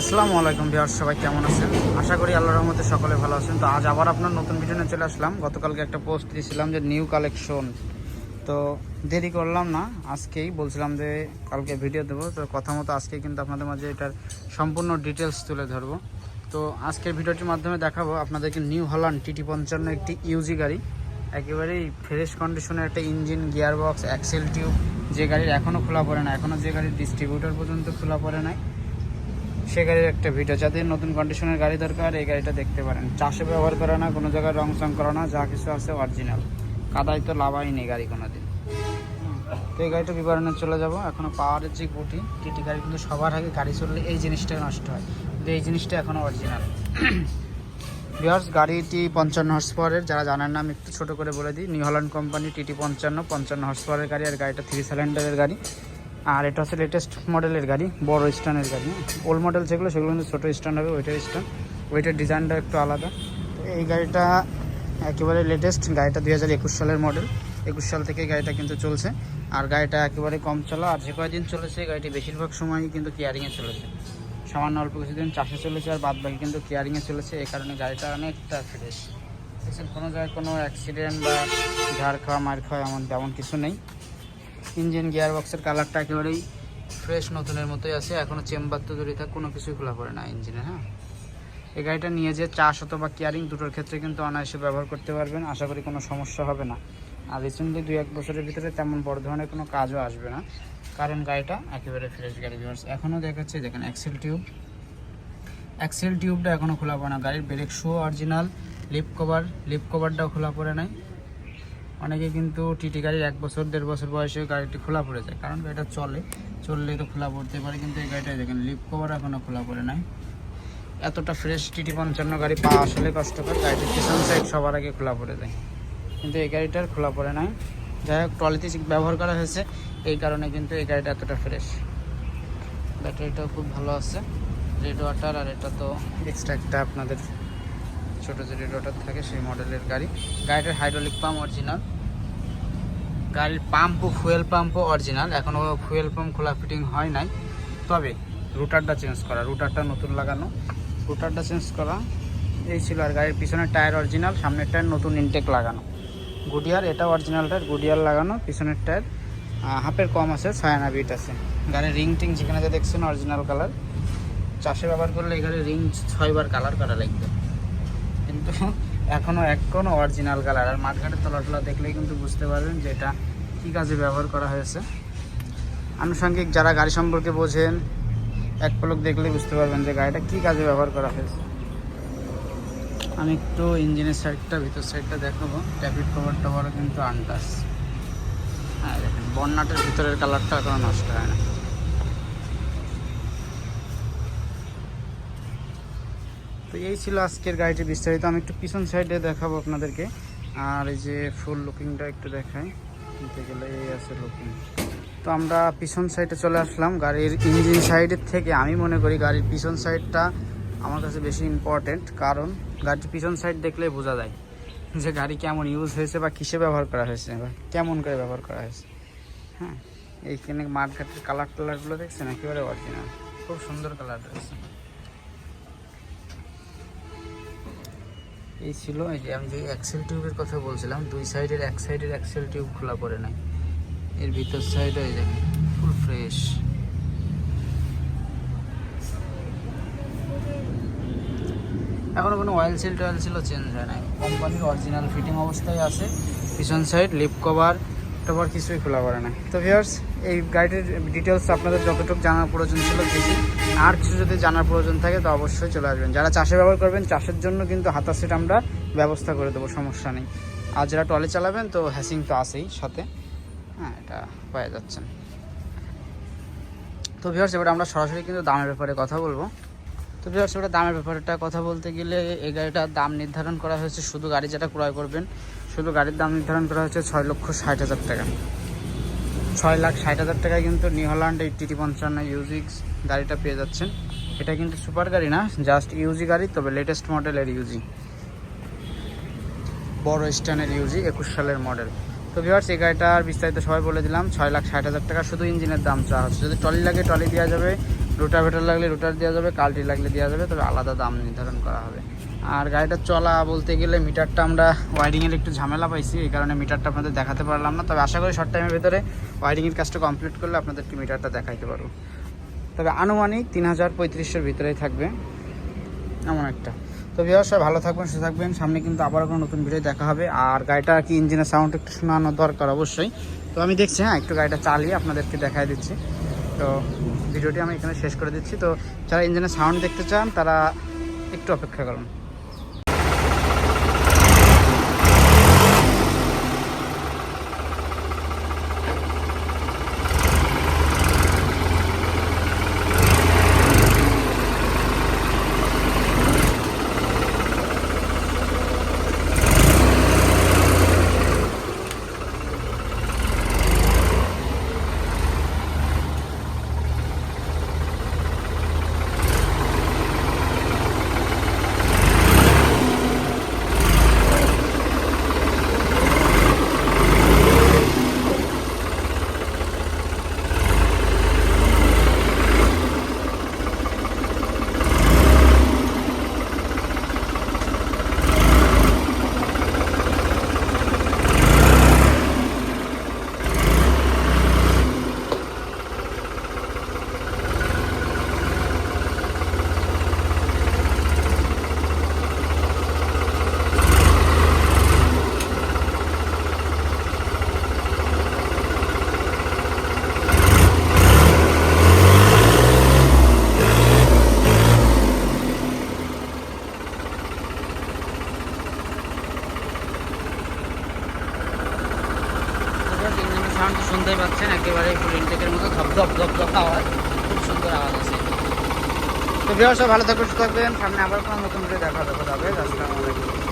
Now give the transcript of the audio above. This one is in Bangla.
আসসালামু আলাইকুম বিহার সবাই কেমন আছেন? আশা করি আল্লাহর রহমতে সকলে ভালো আছেন। তো আজ আবার আপনার নতুন ভিডিও নিয়ে চলে আসলাম। গতকালকে একটা পোস্ট দিয়েছিলাম যে নিউ কালেকশন তো দেরি করলাম না, আজকেই বলছিলাম যে কালকে ভিডিও দেবো। তো কথা মতো আজকে কিন্তু আপনাদের মাঝে এটার সম্পূর্ণ ডিটেলস তুলে ধরবো। তো আজকের ভিডিওটির মাধ্যমে দেখাবো আপনাদেরকে নিউ হল্যান্ড টিটি পঞ্চান্ন একটি ইউজি গাড়ি। একেবারেই ফ্রেশ কন্ডিশনের একটা engine gear box axle tube যে গাড়ির এখনও খোলা পড়ে না এখনও যে গাড়ির ডিস্ট্রিবিউটর পর্যন্ত খোলা পড়ে নাই। সে গাড়ির একটা ভিডিও যাদের নতুন কন্ডিশনের গাড়ি দরকার, এই গাড়িটা দেখতে পারেন। চাষে ব্যবহার করে না, কোনো জায়গায় রং চং করা না, যা কিছু আছে অরিজিনাল কাদায় তো লাভাই নেই গাড়ি কোনোদিন। তো এই গাড়িটা বিবরণে চলে যাব। এখনও পাওয়ারের যে গুটি, টিটি গাড়ি কিন্তু সবার আগে গাড়ি চললে এই জিনিসটা নষ্ট হয়। কিন্তু এই জিনিসটা এখনও অরিজিনাল বিহার্স গাড়িটি পঞ্চান্ন হর্স পাওয়ারের যারা জানেন না, আমি একটু ছোটো করে বলে দিই। নিউ হল্যান্ড কোম্পানি টিটি পঞ্চান্ন পঞ্চান্ন হর্স পাওয়ারের গাড়ি আর গাড়িটা থ্রি সিলিন্ডারের গাড়ি। আর এটা হচ্ছে লেটেস্ট মডেলের গাড়ি, বড় স্ট্যান্ডের গাড়ি। ওল্ড মডেল যেগুলো, সেগুলো কিন্তু ছোটো স্ট্যান্ড হবে ওইটার স্ট্যান্ড ওইটার ডিজাইনটা একটু আলাদা। তো এই গাড়িটা একেবারে লেটেস্ট গাড়িটা দুই হাজার একুশ সালের মডেল একুশ সাল থেকে গাড়িটা কিন্তু চলছে। আর গাড়িটা একেবারে কম চলা, আর যে কয়দিন চলেছে, গাড়িটি বেশিরভাগ সময়ই কিন্তু কেয়ারিংয়ে চলেছে। সামান্য অল্প কিছুদিন চাষে চলেছে, আর বাদ বাকি কিন্তু কেয়ারিংয়ে চলেছে। এই কারণে গাড়িটা অনেকটা ফ্রেশ কোনো জায়গায় কোনো অ্যাক্সিডেন্ট বা ঝাড় খাওয়া, মার খাওয়া, এমন তেমন কিছু নেই। ইঞ্জিন গিয়ার বক্সের কালারটা একেবারেই ফ্রেশ নতুনের মতোই আছে। এখনও চেম্বার তো জড়িয়ে থাক, কোনো কিছুই খোলা পড়ে না ইঞ্জিনে হ্যাঁ? এই গাড়িটা নিয়ে যে চাষ অথবা কেয়ারিং দুটোর ক্ষেত্রে কিন্তু অনায়াসে ব্যবহার করতে পারবেন। আশা করি কোনো সমস্যা হবে না। আর রিসেন্টলি দুই এক বছরের ভিতরে তেমন বড় ধরনের কোনো কাজও আসবে না। কারণ গাড়িটা একেবারে ফ্রেশ গাড়ি ভিউয়ার্স এখনও দেখাচ্ছে, দেখেন অ্যাক্সেল টিউব অ্যাক্সেল টিউবটা এখনও খোলা পড়ে না। গাড়ির brake shoe original lip cover lip কভারটাও খোলা পড়ে নাই। অনেকে কিন্তু টিটি গাড়ির এক বছর, দেড় বছর বয়সে গাড়িটি খোলা পড়ে যায়। কারণ গাড়িটা চলে চললে তো খোলা পড়তে পারে, কিন্তু এই গাড়িটা দেখেন লিপ কভার এখনও খোলা পড়ে নাই। এতটা ফ্রেশ টিটি পঞ্চান্ন গাড়ি পাওয়া আসলে কষ্টকর, গাড়িটির পিছন সাইড সবার আগে খোলা পড়ে যায়। কিন্তু এই গাড়িটার খোলা পড়ে নাই। যাই হোক ট্রলিতে ব্যবহার করা হয়েছে, এই কারণে কিন্তু এই গাড়িটা এতটা ফ্রেশ ব্যাটারিটাও খুব ভালো আছে রেড ওয়াটার আর এটা তো এক্সট্রা একটা আপনাদের ছোটো যে রেড থাকে, সেই মডেলের গাড়ি। গাড়িটার হাইড্রোলিক পাম্প অরিজিনাল গাড়ির পাম্পও ফুয়েল পাম্পও অরিজিনাল এখনও ফুয়েল পাম্প খোলা ফিটিং হয় নাই। তবে রুটারটা চেঞ্জ করা রুটারটা নতুন লাগানো। রুটারটা চেঞ্জ করা, এই ছিল আর গাড়ির পিছনের টায়ার অরিজিনাল সামনের টায়ার নতুন ইনটেক লাগানো। গুডিয়ার এটা অরিজিনাল টায়ার গুডিয়ার লাগানো, পিছনের টায়ার হাফের কম আছে, ছায়ানা বিট আছে। গাড়ির রিং টিং যেখানে যে দেখছেন অরিজিনাল কালার চাষে ব্যবহার করলে এখানে রিং ছয়বার কালার করা লাগবে। কিন্তু এখনও কোনো অরিজিনাল কালার আর মাঠঘাটের তলাটলা দেখলেই কিন্তু বুঝতে পারবেন যে এটা কী কাজে ব্যবহার করা হয়েছে। আনুষঙ্গিক যারা গাড়ি সম্পর্কে বোঝেন, এক পলক দেখলেই বুঝতে পারবেন যে গাড়িটা কী কাজে ব্যবহার করা হয়েছে। আমি একটু ইঞ্জিনের সাইডটা ভিতর সাইডটা দেখাবো। ট্যাপিড কভার টভারও কিন্তু আনটাস হ্যাঁ দেখেন, বন্যাটের ভিতরের কালারটা এখনও নষ্ট হয় না। তো এই ছিল আজকের গাড়িটি বিস্তারিত। আমি একটু পিছন সাইডে দেখাবো আপনাদেরকে। আর এই যে ফুল লুকিংটা একটু দেখাই। নিতে গেলে এই আছে লুকিং তো আমরা পিছন সাইডে চলে আসলাম। গাড়ির ইঞ্জিন সাইডের থেকে আমি মনে করি গাড়ির পিছন সাইডটা আমার কাছে বেশি ইম্পর্টেন্ট কারণ গাড়ির পিছন সাইড দেখলেই বোঝা যায় যে গাড়ি কেমন ইউজ হয়েছে বা কিসে ব্যবহার করা হয়েছে বা কেমন করে ব্যবহার করা হয়েছে। হ্যাঁ এইখানে মাঠঘাটের কালার টালারগুলো দেখছেন? একেবারে অরিজিনাল খুব সুন্দর কালার রয়েছে। এই ছিল, এই যে আমি যে অ্যাক্সেল টিউবের কথা বলছিলাম, দুই সাইডের এক সাইডের অ্যাক্সেল টিউব খোলা পড়ে নাই। এর ভিতর সাইডে এই দেখেন ফুল ফ্রেশ। এখনও কোনো অয়েল সিল টয়েল ছিল চেঞ্জ হয় নাই। কোম্পানির অরিজিনাল ফিটিং অবস্থায় আছে। পিছন সাইড লিপ কভার টভার কিছুই খোলা করে না। তো ভিউয়ার্স এই গাড়িটির ডিটেলস আপনাদের যতটুকু জানার প্রয়োজন ছিল দেখি। আর কিছু যদি জানার প্রয়োজন থাকে তো অবশ্যই চলে আসবেন। যারা চাষে ব্যবহার করবেন, চাষের জন্য কিন্তু হাতা সেট আমরা ব্যবস্থা করে দেবো, সমস্যা নেই। আর যারা টলে চালাবেন তো হ্যাসিং তো আছেই সাথে। হ্যাঁ এটা পাওয়া যাচ্ছেন তো ভিউয়ার্স এবার আমরা সরাসরি কিন্তু দামের ব্যাপারে কথা বলব। তো ভিউয়ার্স এবার দামের ব্যাপারটা কথা বলতে গেলে এই গাড়িটার দাম নির্ধারণ করা হয়েছে। শুধু গাড়ি যেটা ক্রয় করবেন শুধু গাড়ির দাম নির্ধারণ করা হয়েছে ছয় লক্ষ ষাট হাজার টাকা। ছয় লাখ ষাট হাজার টাকায় কিন্তু নিউহল্যান্ড এই টিটি পঞ্চান্ন ইউজিক্স গাড়িটা পেয়ে যাচ্ছেন। এটা কিন্তু সুপার গাড়ি না, জাস্ট ইউজি গাড়ি, তবে লেটেস্ট মডেলের ইউজি। বড় স্ট্যান্ডের ইউজি, একুশ সালের মডেল। তো ভিওয়ার্স এই গাড়িটার বিস্তারিত সবাই বলে দিলাম, ছয় লাখ ষাট হাজার টাকা শুধু ইঞ্জিনের দাম চাওয়া হচ্ছে। যদি টলি লাগে টলি দেওয়া যাবে। রোটাভেটার লাগলে রোটার দেওয়া যাবে, কালটি লাগলে দেওয়া যাবে, তবে আলাদা দাম নির্ধারণ করা হবে। আর গাড়িটা চলা বলতে গেলে মিটারটা আমরা ওয়ারিংয়ের একটু ঝামেলা পাইছি, এই কারণে মিটারটা আপনাদের দেখাতে পারলাম না। তবে আশা করি শর্ট টাইমের ভিতরে ওয়ারিংয়ের কাজটা কমপ্লিট করলে আপনাদেরকে মিটারটা দেখাইতে পারব। তবে আনুমানিক তিন হাজার পঁয়ত্রিশশোর ভিতরেই থাকবে এমন একটা। তো ব্যবসা ভালো থাকবেন, সুস্থ থাকবেন। সামনে কিন্তু আবারও কোনো নতুন ভিডিও দেখা হবে। আর গাড়িটা কি ইঞ্জিনের সাউন্ড একটু শোনানো দরকার অবশ্যই। তো আমি দেখছি হ্যাঁ একটু গাড়িটা চালিয়ে আপনাদেরকে দেখাই দিচ্ছি। তো ভিডিওটি আমি এখানে শেষ করে দিচ্ছি। তো যারা ইঞ্জিনের সাউন্ড দেখতে চান, তারা একটু অপেক্ষা করুন ইঞ্জিনের সাউন্ড শুনতে পাচ্ছেন, একেবারে ফুল ইনটেকের মতো ধপ ধপ ধপ ধপ আওয়াজ। খুব সুন্দর আওয়াজ আছে। তো ব্যবসা ভালো থাকবেন। সামনে আবার কোনো নতুন করে দেখা দেখা যাবে আলাইকুম।